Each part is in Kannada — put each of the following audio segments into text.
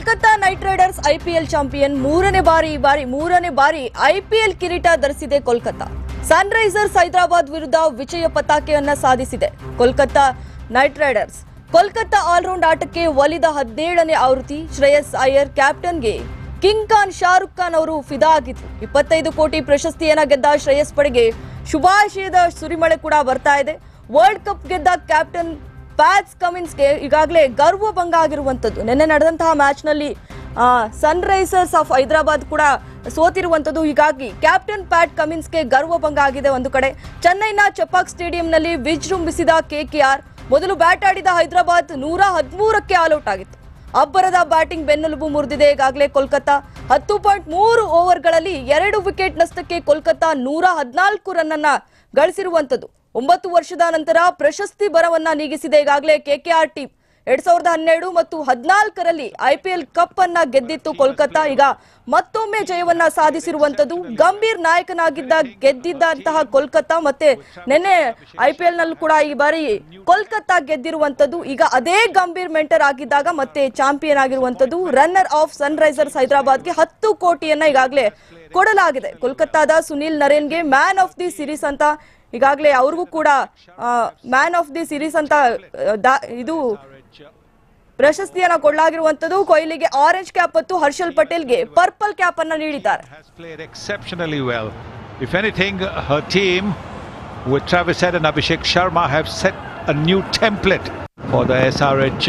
Kolkata knight riders IPL champion ಮೂರನೇ ಬಾರಿ ಈ ಬಾರಿ ಮೂರನೇ ಬಾರಿ ಐಪಿಎಲ್ ಕಿರೀಟ ಧರಿಸಿದೆ ಕೋಲ್ಕತ್ತಾ. ಸನ್ ರೈಸರ್ಸ್ ಹೈದರಾಬಾದ್ ವಿರುದ್ಧ ವಿಜಯ ಪತಾಕೆಯನ್ನ ಸಾಧಿಸಿದೆ Kolkata Knight Riders. Kolkata all round ಆಟಕ್ಕೆ ಒಲಿದ ಹದಿನೇಳನೇ ಆವೃತ್ತಿ ಶ್ರೇಯಸ್ ಅಯ್ಯರ್ ಕ್ಯಾಪ್ಟನ್ಗೆ ಕಿಂಗ್ ಖಾನ್ ಶಾರುಖ್ ಖಾನ್ ಅವರು ಫಿದಾ ಆಗಿದ್ರು ಇಪ್ಪತ್ತೈದು ಕೋಟಿ ಪ್ರಶಸ್ತಿಯನ್ನ ಗೆದ್ದ ಶ್ರೇಯಸ್ ಪಡೆಗೆ ಶುಭಾಶಯದ ಸುರಿಮಳೆ ಕೂಡ ಬರ್ತಾ ಇದೆ. ವರ್ಲ್ಡ್ ಕಪ್ ಗೆದ್ದ ಕ್ಯಾಪ್ಟನ್ ಪ್ಯಾಟ್ಸ್ ಕಮಿನ್ಸ್ಗೆ ಈಗಾಗಲೇ ಗರ್ವಭಂಗ ಆಗಿರುವಂಥದ್ದು. ನಿನ್ನೆ ನಡೆದಂತಹ ಮ್ಯಾಚ್ನಲ್ಲಿ ಸನ್ ರೈಸರ್ಸ್ ಆಫ್ ಹೈದರಾಬಾದ್ ಕೂಡ ಸೋತಿರುವಂಥದ್ದು. ಹೀಗಾಗಿ ಕ್ಯಾಪ್ಟನ್ ಪ್ಯಾಟ್ ಕಮಿನ್ಸ್ಗೆ ಗರ್ವಭಂಗ ಆಗಿದೆ ಒಂದು ಕಡೆ. ಚೆನ್ನೈನ ಚಪಾಕ್ ಸ್ಟೇಡಿಯಂನಲ್ಲಿ ವಿಜೃಂಭಿಸಿದ ಕೆಕೆಆರ್ ಮೊದಲು ಬ್ಯಾಟ್ ಆಡಿದ ಹೈದರಾಬಾದ್ ನೂರ ಹದಿಮೂರಕ್ಕೆ ಆಲ್ಔಟ್ ಆಗಿತ್ತು. ಅಬ್ಬರದ ಬ್ಯಾಟಿಂಗ್ ಬೆನ್ನೆಲುಬು ಮುರಿದಿದೆ. ಈಗಾಗಲೇ ಕೋಲ್ಕತ್ತಾ ಹತ್ತು ಪಾಯಿಂಟ್ ಮೂರು ಓವರ್ಗಳಲ್ಲಿ ಎರಡು ವಿಕೆಟ್ ನಷ್ಟಕ್ಕೆ ಕೋಲ್ಕತ್ತಾ ನೂರ ಹದಿನಾಲ್ಕು ರನ್ನನ್ನು ಗಳಿಸಿರುವಂಥದ್ದು. ಒಂಬತ್ತು ವರ್ಷದ ನಂತರ ಪ್ರಶಸ್ತಿ ಬರವನ್ನ ನೀಗಿಸಿದೆ ಈಗಾಗಲೇ ಕೆಕೆಆರ್ ಟೀಮ್. ಎರಡ್ ಸಾವಿರದ ಹನ್ನೆರಡು ಮತ್ತು ಹದಿನಾಲ್ಕರಲ್ಲಿ ಐಪಿಎಲ್ ಕಪ್ ಅನ್ನ ಗೆದ್ದಿತ್ತು ಕೋಲ್ಕತ್ತಾ. ಈಗ ಮತ್ತೊಮ್ಮೆ ಜಯವನ್ನ ಸಾಧಿಸಿರುವಂತದ್ದು ಗಂಭೀರ್ ನಾಯಕನಾಗಿದ್ದ ಗೆದ್ದಿದ್ದಂತಹ ಕೋಲ್ಕತ್ತಾ ಮತ್ತೆ ನಿನ್ನೆ ಐಪಿಎಲ್ನಲ್ಲಿ ಕೂಡ ಈ ಬಾರಿ ಕೋಲ್ಕತ್ತಾ ಗೆದ್ದಿರುವಂತದ್ದು ಈಗ ಅದೇ ಗಂಭೀರ್ ಮೆಂಟರ್ ಆಗಿದ್ದಾಗ ಮತ್ತೆ ಚಾಂಪಿಯನ್ ಆಗಿರುವಂತದ್ದು ರನ್ನರ್ ಆಫ್ ಸನ್ ರೈಸರ್ಸ್ ಹೈದರಾಬಾದ್ಗೆ ಹತ್ತು ಕೋಟಿಯನ್ನ ಈಗಾಗಲೇ ಕೊಡಲಾಗಿದೆ. ಕೋಲ್ಕತ್ತಾದ ಸುನಿಲ್ ನರೇನ್ಗೆ ಮ್ಯಾನ್ ಆಫ್ ದಿ ಸಿರೀಸ್ ಅಂತ ಈಗಾಗಲೇ ಅವ್ರಿಗೂ ಕೂಡ ಮ್ಯಾನ್ ಆಫ್ ದಿ ಸಿರೀಸ್ ಅಂತ ಇದು ಪ್ರಶಸ್ತಿಯನ್ನು ಕೊಳ್ಳಾಗಿರುವಂತದ್ದು ಕೊಹ್ಲಿಗೆ ಆರೆಂಜ್ ಕ್ಯಾಪ್ ಮತ್ತು ಹರ್ಷಲ್ ಪಟೇಲ್ಗೆ ಪರ್ಪಲ್ ಕ್ಯಾಪ್ ಅನ್ನ ನೀಡಿದ್ದಾರೆ. If anything her team which have set Abhishek Sharma have set a new template for the S R H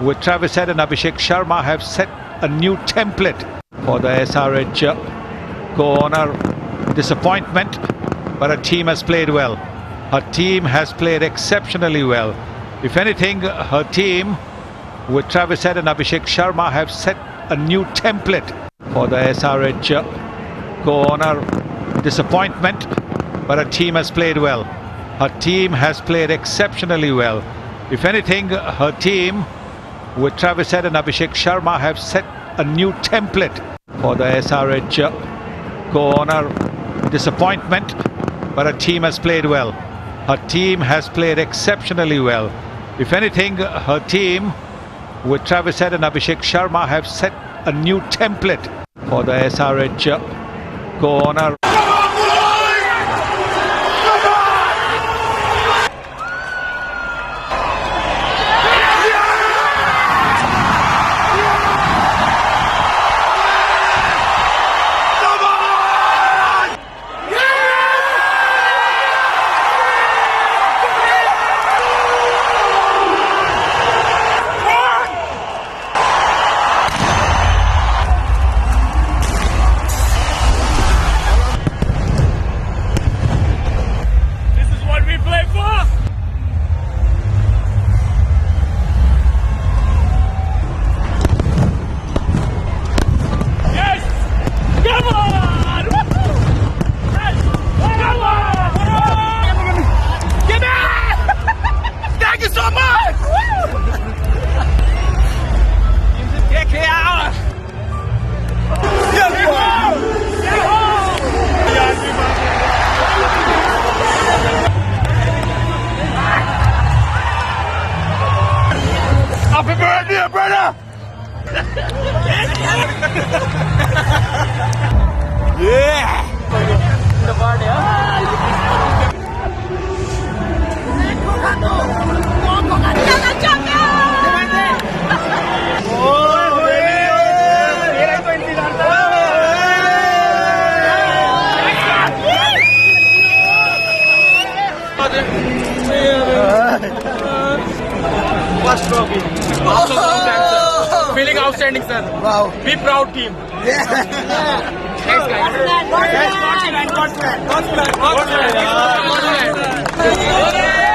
with Travis Head and Abhishek Sharma have set a new template for the SRH. Uh, corner disappointment, but her team has played well. Her team has played exceptionally well. If anything, her team with Travis Head and Abhishek Sharma have set a new template for the SRH uh, corner disappointment, but her team has played well. Her team has played exceptionally well. If anything, her team with Travis Head and Abhishek Sharma have set a new template for the SRH corner uh, disappointment, but her team has played well. Her team has played exceptionally well. If anything, her team with Travis Head and Abhishek Sharma have set a new template for the SRH corner. Uh, Get me a brother! yeah! Yeah, man. First trophy. After a long time, sir. Oh. Feeling outstanding, sir. Wow. Be proud, team. Yeah. Thanks, guys. God's plan. God's plan. God's plan. God's plan. God's plan.